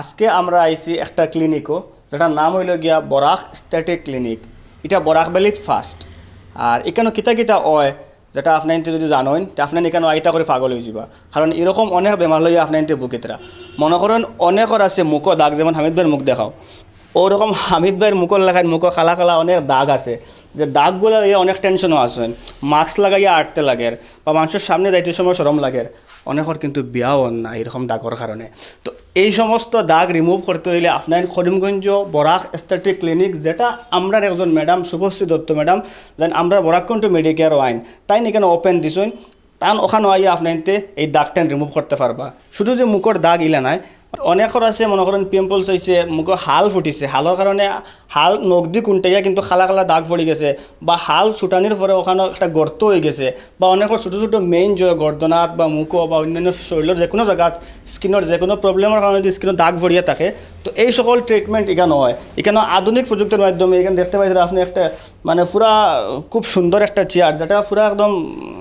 আজকে আমরা আইছি একটা ক্লিনিকও যেটার নাম হইল গিয়া বরাক স্ট্যাটিক ক্লিনিক এটা বরাক ভ্যালিত ফার্স্ট আর এখানে কিতা কিতা অয় যেটা আপনার যদি জানেন তা আপনার এখানে আইতা করে পাগল হয়ে যাবা কারণ এরকম অনেক বেমার লইয়া আপনার বুকিতরা মনে করেন অনেকর আছে মুখও দাগ যেমন হামিদ ভাইয়ের মুখ দেখাও। ওরকম হামিদ ভাইয়ের মুখর লাগায় মুখো খালা খালা অনেক দাগ আছে। যে দাগগুলো এই অনেক টেনশনও আসেন মাস্ক লাগাইয়া আটতে লাগে। বা মানুষের সামনে যাইতে সময় সরম লাগে। অনেকের কিন্তু বিয়াও না এরকম দাগর কারণে। তো এই সমস্ত দাগ রিমুভ করতে হইলে আপনার করিমগঞ্জ বরাক এস্থেটিক ক্লিনিক যেটা আমরা একজন ম্যাডাম শুভশ্রী দত্ত ম্যাডাম যেন আমরা বরাককণ্ঠ মেডিকেয়ার ওয়াইন তাই এখানে ওপেন দিছেন? তান ওখানে আইয়া আপনাইতে এই দাগটা রিমুভ করতে পারবা। শুধু যে মুখর দাগ ইলা নাই অনেকের আছে, মনে করেন পিম্পলস হয়েছে মুখ হাল ফুটিছে। হালৰ কারণে হাল নগদি কুণ্টাইয়া কিন্তু খালা খালা দাগ পড়ে গেছে। বা হাল ছুটানির পরে ওখানে একটা গর্ত হয়ে গেছে। বা অনেকের ছোটো ছোটো মেইন যে গর্দনাত বা মুখো বা অন্যান্য শরীরের যে কোনো জায়গাত স্কিনের যে কোনো প্রবলেমের কারণে যদি স্কিনের দাগ ভরিয়ে থাকে, তো এই সকল ট্রিটমেন্ট এখানে হয়। এখানে আধুনিক প্রযুক্তির মাধ্যমে এখানে দেখতে পাই যে আপনি একটা মানে পুরা খুব সুন্দর একটা চেয়ার যেটা পুরা একদম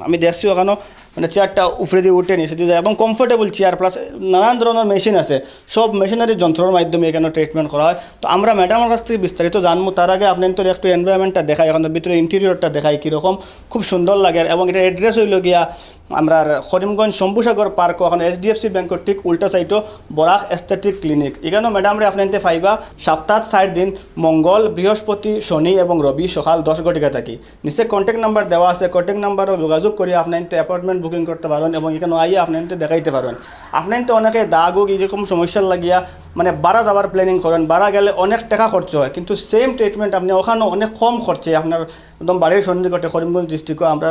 আমি দেখছি ওখানে মানে চেয়ারটা উপরে দিয়ে উঠে নিয়ে যায় এবং কমফোর্টেবল চেয়ার প্লাস নানান ধরনের মেশিন আছে। সব মেশিনারি যন্ত্রের মাধ্যমে এখানে ট্রিটমেন্ট করা হয়। তো আমরা ম্যাডামের কাছ থেকে বিস্তারিত জানব। তার আগে আপনি তো একটু এনভায়রনমেন্টটা দেখায় এখন ভিতরে ইন্টেরিয়রটা দেখায় কীরকম। খুব সুন্দর লাগে। এবং এটা অ্যাড্রেস হইল গিয়া আমরা করিমগঞ্জ শম্ভুসাগর পার্ক এখন এইচডিএফসি ব্যাংকের ঠিক উল্টা সাইডও বরাক এস্থেটিক ক্লিনিক এখানেও ম্যাডাম রে আপনার ফাইবা সপ্তাহ ষাট দিন, মঙ্গল, বৃহস্পতি, শনি এবং রবি সকাল দশ ঘটিকা থাকি। নিচে কন্ট্যাক্ট নাম্বার দেওয়া আছে কন্ট্যাক্ট নাম্বারও যোগাযোগ করে আপনার অ্যাপয়েন্টমেন্ট বুকিং করতে পারেন এবং এখানে আইয়ে আপনার দেখাইতে পারেন আপনার অনেকে দাগ হোক, এরকম সমস্যার লাগিয়া মানে বারা যাওয়ার প্ল্যানিং করেন, বারা গেলে অনেক টাকা খরচ হয়, কিন্তু সেম ট্রিটমেন্ট আপনি ওখানেও অনেক কম খরচে আপনার একদম বাড়ির সন্নিকটে করিমগঞ্জ ডিস্ট্রিক্টও আমরা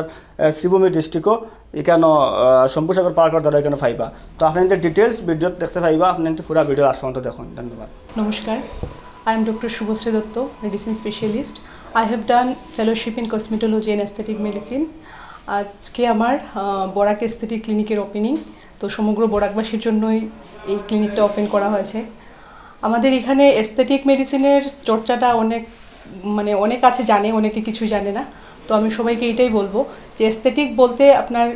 শ্রীভূমি ডিস্ট্রিক্টও এখানে শম্ভুসাগর পার্কের দ্বারা এখানে পাইবা তো আপনাদের ডিটেলস ভিডিও দেখতে পাইবা আপনার পুরো ভিডিও আসন্ত দেখুন ধন্যবাদ Namaskar. I am Dr. Shubhasri Dotto, medicine specialist. I have done fellowship in cosmetology and aesthetic medicine. আজকে আমার বরাক এস্থেটিক ক্লিনিকের ওপেনিং তো সমগ্র বরাকবাসীর জন্যই এই ক্লিনিকটা ওপেন করা হয়েছে আমাদের এখানে এস্থেটিক মেডিসিনের চর্চাটা অনেক মানে অনেক আছে জানে অনেকে কিছু জানে না তো আমি সবাইকে এটাই বলব যে এস্থেটিক বলতে আপনার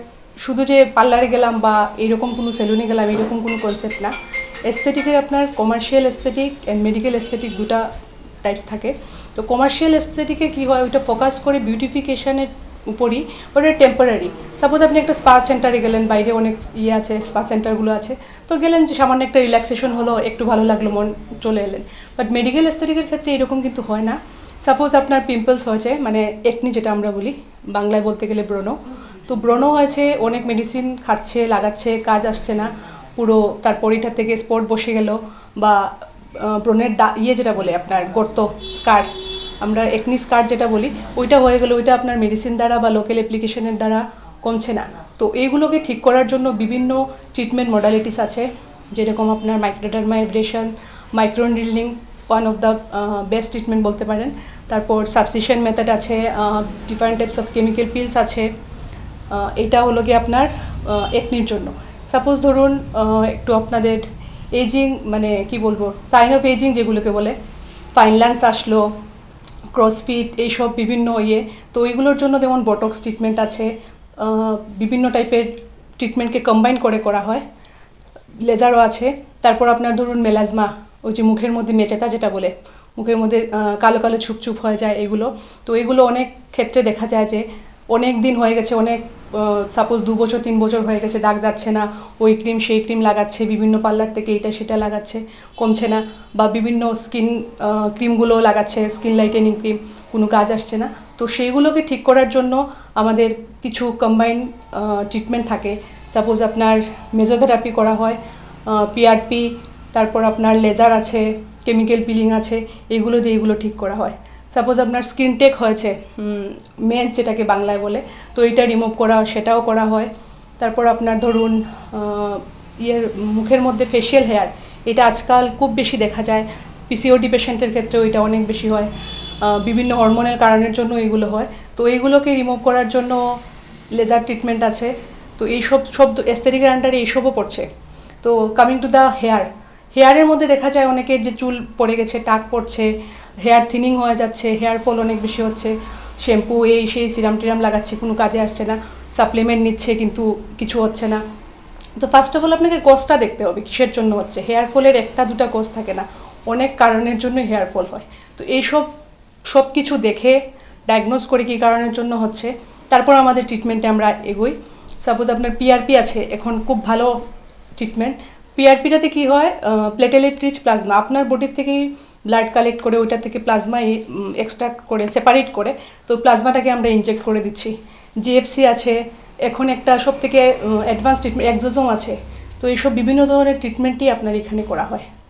শুধু যে পার্লারে গেলাম বা এরকম কোনো সেলুনে গেলাম এরকম কোনো কনসেপ্ট না। এস্থেটিকের আপনার commercial aesthetic and medical aesthetic দুটা টাইপস থাকে। তো কমার্শিয়াল এস্থেটিকে কী হয়, ওইটা ফোকাস করে বিউটিফিকেশানের উপরই ওটা টেম্পোরারি সাপোজ আপনি একটা স্পা সেন্টারে গেলেন, বাইরে অনেক ইয়ে আছে স্পা সেন্টারগুলো আছে। তো গেলেন যে সামান্য একটা রিল্যাক্সেশন হলো, একটু ভালো লাগল, মন চলে এলেন। বাট মেডিকেল এস্থেটিকের ক্ষেত্রে এরকম কিন্তু হয় না। সাপোজ আপনার পিম্পলস হয়েছে মানে একনি যেটা আমরা বলি, বাংলায় বলতে গেলে ব্রণ তো ব্রণ হয়েছে অনেক মেডিসিন খাচ্ছে, লাগাচ্ছে, কাজ আসছে না। পুরো তার পরিটা থেকে স্পট বসে গেল বা ব্রণের দা ইয়ে যেটা বলে আপনার গর্ত স্কার আমরা একনি স্কার যেটা বলি, ওইটা হয়ে গেলে, ওইটা আপনার মেডিসিন দ্বারা বা লোকাল অ্যাপ্লিকেশনের দ্বারা কমছে না। তো এইগুলোকে ঠিক করার জন্য বিভিন্ন ট্রিটমেন্ট মডালিটিস আছে, যেরকম আপনার microdermabrasion microneedling one of the best treatment বলতে পারেন। তারপর সাবসিশন মেথড আছে different types of chemical peels আছে। এটা হলো গিয়ে আপনার একনির জন্য। সাপোজ ধরুন একটু আপনাদের এজিং মানে কি বলব সাইন অফ এজিং যেগুলোকে বলে ফাইনল্যান্স আসলো ক্রসফিট এইসব বিভিন্ন ইয়ে। তো ওইগুলোর জন্য যেমন বটক্স ট্রিটমেন্ট আছে বিভিন্ন টাইপের ট্রিটমেন্টকে কম্বাইন করে করা হয়। লেজারও আছে। তারপর আপনার ধরুন মেলাজমা ওই যে মুখের মধ্যে মেচেতা যেটা বলে, মুখের মধ্যে কালো কালো ছুপছুপ হয়ে যায় এগুলো। তো এগুলো অনেক ক্ষেত্রে দেখা যায় যে অনেক দিন হয়ে গেছে, অনেক সাপোজ দু বছর, তিন বছর হয়ে গেছে, দাগ যাচ্ছে না, ওই ক্রিম সেই ক্রিম লাগাচ্ছে, বিভিন্ন পার্লার থেকে এটা সেটা লাগাচ্ছে, কমছে না, বা বিভিন্ন স্কিন ক্রিমগুলো লাগাচ্ছে স্কিন লাইটেনিং ক্রিম কোনো কাজ আসছে না। তো সেইগুলোকে ঠিক করার জন্য আমাদের কিছু কম্বাইন ট্রিটমেন্ট থাকে। সাপোজ আপনার মেজোথেরাপি করা হয় পিআরপি তারপর আপনার লেজার আছে কেমিক্যাল পিলিং আছে, এগুলো দিয়ে এগুলো ঠিক করা হয়। সাপোজ আপনার স্কিন টেক হয়েছে মেন যেটাকে বাংলায় বলে, তো এটা রিমুভ করা, সেটাও করা হয়। তারপর আপনার ধরুন ইয়ের মুখের মধ্যে ফেশিয়াল হেয়ার এটা আজকাল খুব বেশি দেখা যায়। পিসিওডি পেশেন্টের ক্ষেত্রেও এটা অনেক বেশি হয়। বিভিন্ন হরমোনের কারণের জন্য এগুলো হয়। তো এইগুলোকে রিমুভ করার জন্য লেজার ট্রিটমেন্ট আছে। তো এইসব, সব এস্থেটিকের আন্ডারে এইসবও পড়ছে। তো কামিং টু দ্য হেয়ার হেয়ারের মধ্যে দেখা যায় অনেকের যে চুল পড়ে গেছে, টাক পড়ছে হেয়ার থিনিং হয়ে যাচ্ছে, হেয়ার ফল অনেক বেশি হচ্ছে, শ্যাম্পু, এই সেই সিরাম টিরাম লাগাচ্ছে, কোনো কাজে আসছে না সাপ্লিমেন্ট নিচ্ছে কিন্তু কিছু হচ্ছে না। তো ফার্স্ট অফ অল আপনাকে কজটা দেখতে হবে, কিসের জন্য হচ্ছে? হেয়ার ফলের একটা, দুটা কজ থাকে না, অনেক কারণের জন্য হেয়ার ফল হয়। তো এইসব সব কিছু দেখে ডায়াগনোজ করে কী কারণের জন্য হচ্ছে, তারপর আমাদের ট্রিটমেন্টে আমরা এগোই। সাপোজ আপনার পিআরপি আছে, এখন খুব ভালো ট্রিটমেন্ট পিআরপিটাতে কী হয় প্লেটেলেট রিচ প্লাজমা আপনার বডির থেকেই ব্লাড কালেক্ট করে ওইটা থেকে প্লাজমা এক্সট্রাক্ট করে সেপারেট করে, তো প্লাজমাটাকে আমরা ইনজেক্ট করে দিচ্ছি। জিএফসি আছে, এখন একটা সব থেকে অ্যাডভান্স ট্রিটমেন্ট একজোজম আছে, তো এইসব বিভিন্ন ধরনের ট্রিটমেন্টই আপনার এখানে করা হয়।